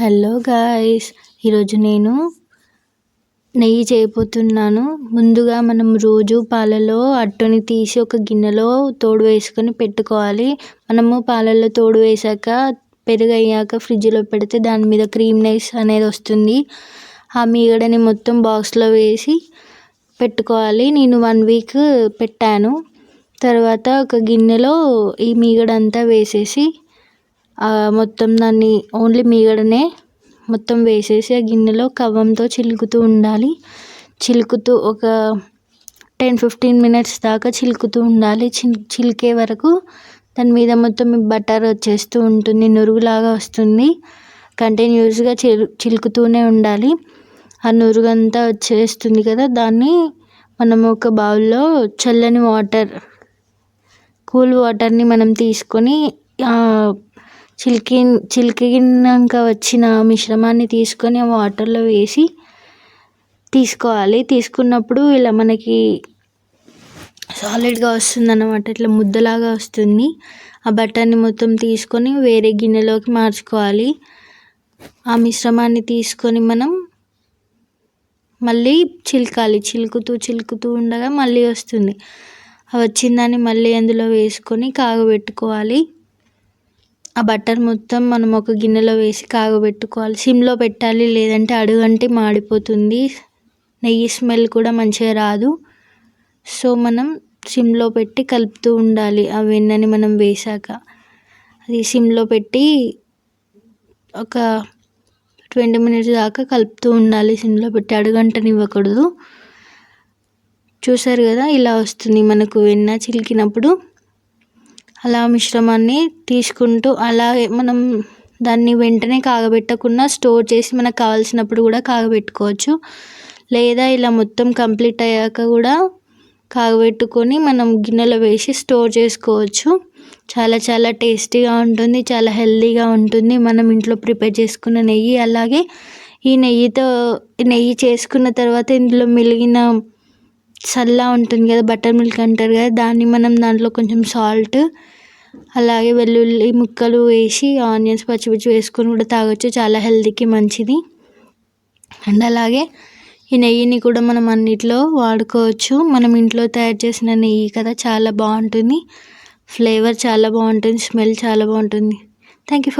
Hello guys ఈరోజు నేను నెయ్యి చేయబోతున్నాను. ముందుగా మనం రోజు పాలలో అట్టుని తీసి ఒక గిన్నెలో తోడు వేసుకొని పెట్టుకోవాలి. మనము పాలలో తోడు వేసాక పెరుగు అయ్యాక ఫ్రిడ్జ్లో పెడితే దాని మీద క్రీమ్ నైస్ అనేది వస్తుంది. ఆ మీగడని మొత్తం బాక్స్లో వేసి పెట్టుకోవాలి. నేను వన్ వీక్ పెట్టాను. తర్వాత ఒక గిన్నెలో ఈ మీగడంతా వేసేసి మొత్తం దాన్ని ఓన్లీ మీగడనే మొత్తం వేసేసి ఆ గిన్నెలో కవ్వంతో చిలుకుతూ ఉండాలి. చిలుకుతూ ఒక టెన్ ఫిఫ్టీన్ మినిట్స్ దాకా చిలుకుతూ ఉండాలి. చిల్ చిలికే వరకు దాని మీద మొత్తం బటర్ వచ్చేస్తూ ఉంటుంది. నురుగులాగా వస్తుంది. కంటిన్యూస్గా చిలు చిలుకుతూనే ఉండాలి. ఆ నురుగంతా వచ్చేస్తుంది కదా దాన్ని మనం ఒక బౌల్లో చల్లని వాటర్ కూల్ వాటర్ని మనం తీసుకొని చిలికి చిలికినాక వచ్చిన మిశ్రమాన్ని తీసుకొని ఆ వాటర్లో వేసి తీసుకోవాలి. తీసుకున్నప్పుడు ఇలా మనకి సాలిడ్గా వస్తుంది అన్నమాట ఇట్లా ముద్దలాగా వస్తుంది. ఆ బటర్ని మొత్తం తీసుకొని వేరే గిన్నెలోకి మార్చుకోవాలి. ఆ మిశ్రమాన్ని తీసుకొని మనం మళ్ళీ చిలకాలి. చిలుకుతూ చిలుకుతూ ఉండగా మళ్ళీ వస్తుంది. వచ్చిందాన్ని మళ్ళీ అందులో వేసుకొని కాగబెట్టుకోవాలి. ఆ బటర్ మొత్తం మనం ఒక గిన్నెలో వేసి కాగబెట్టుకోవాలి. సిమ్లో పెట్టాలి లేదంటే అడుగంటి మాడిపోతుంది. నెయ్యి స్మెల్ కూడా మంచిగా రాదు. సో మనం సిమ్లో పెట్టి కలుపుతూ ఉండాలి ఆ వెన్నని మనం వేసాక అది సిమ్లో పెట్టి ఒక ట్వంటీ మినిట్స్ దాకా కలుపుతూ ఉండాలి సిమ్లో పెట్టి. అడుగంటనివ్వకూడదు. చూసారు కదా ఇలా వస్తుంది మనకు వెన్న చిలికినప్పుడు. అలా మిశ్రమాన్ని తీసుకుంటూ అలాగే మనం దాన్ని వెంటనే కాగబెట్టకుండా స్టోర్ చేసి మనకు కావాల్సినప్పుడు కూడా కాగబెట్టుకోవచ్చు. లేదా ఇలా మొత్తం కంప్లీట్ అయ్యాక కూడా కాగబెట్టుకొని మనం గిన్నెలో వేసి స్టోర్ చేసుకోవచ్చు. చాలా చాలా టేస్టీగా ఉంటుంది చాలా హెల్తీగా ఉంటుంది. మనం ఇంట్లో ప్రిపేర్ చేసుకున్న నెయ్యి. అలాగే ఈ నెయ్యితో నెయ్యి చేసుకున్న తర్వాత ఇందులో మిలిగిన చల్ల ఉంటుంది కదా బటర్ మిల్క్ అంటారు కదా దాన్ని మనం దాంట్లో కొంచెం సాల్ట్ అలాగే వెల్లుల్లి ముక్కలు వేసి ఆనియన్స్ పచ్చిమిర్చి వేసుకొని కూడా తాగొచ్చు. చాలా హెల్తీకి మంచిది. అండ్ అలాగే ఈ నెయ్యిని కూడా మనం అన్నిట్లో వాడుకోవచ్చు. మనం ఇంట్లో తయారు చేసిన నెయ్యి కదా చాలా బాగుంటుంది. ఫ్లేవర్ చాలా బాగుంటుంది స్మెల్ చాలా బాగుంటుంది. Thank you for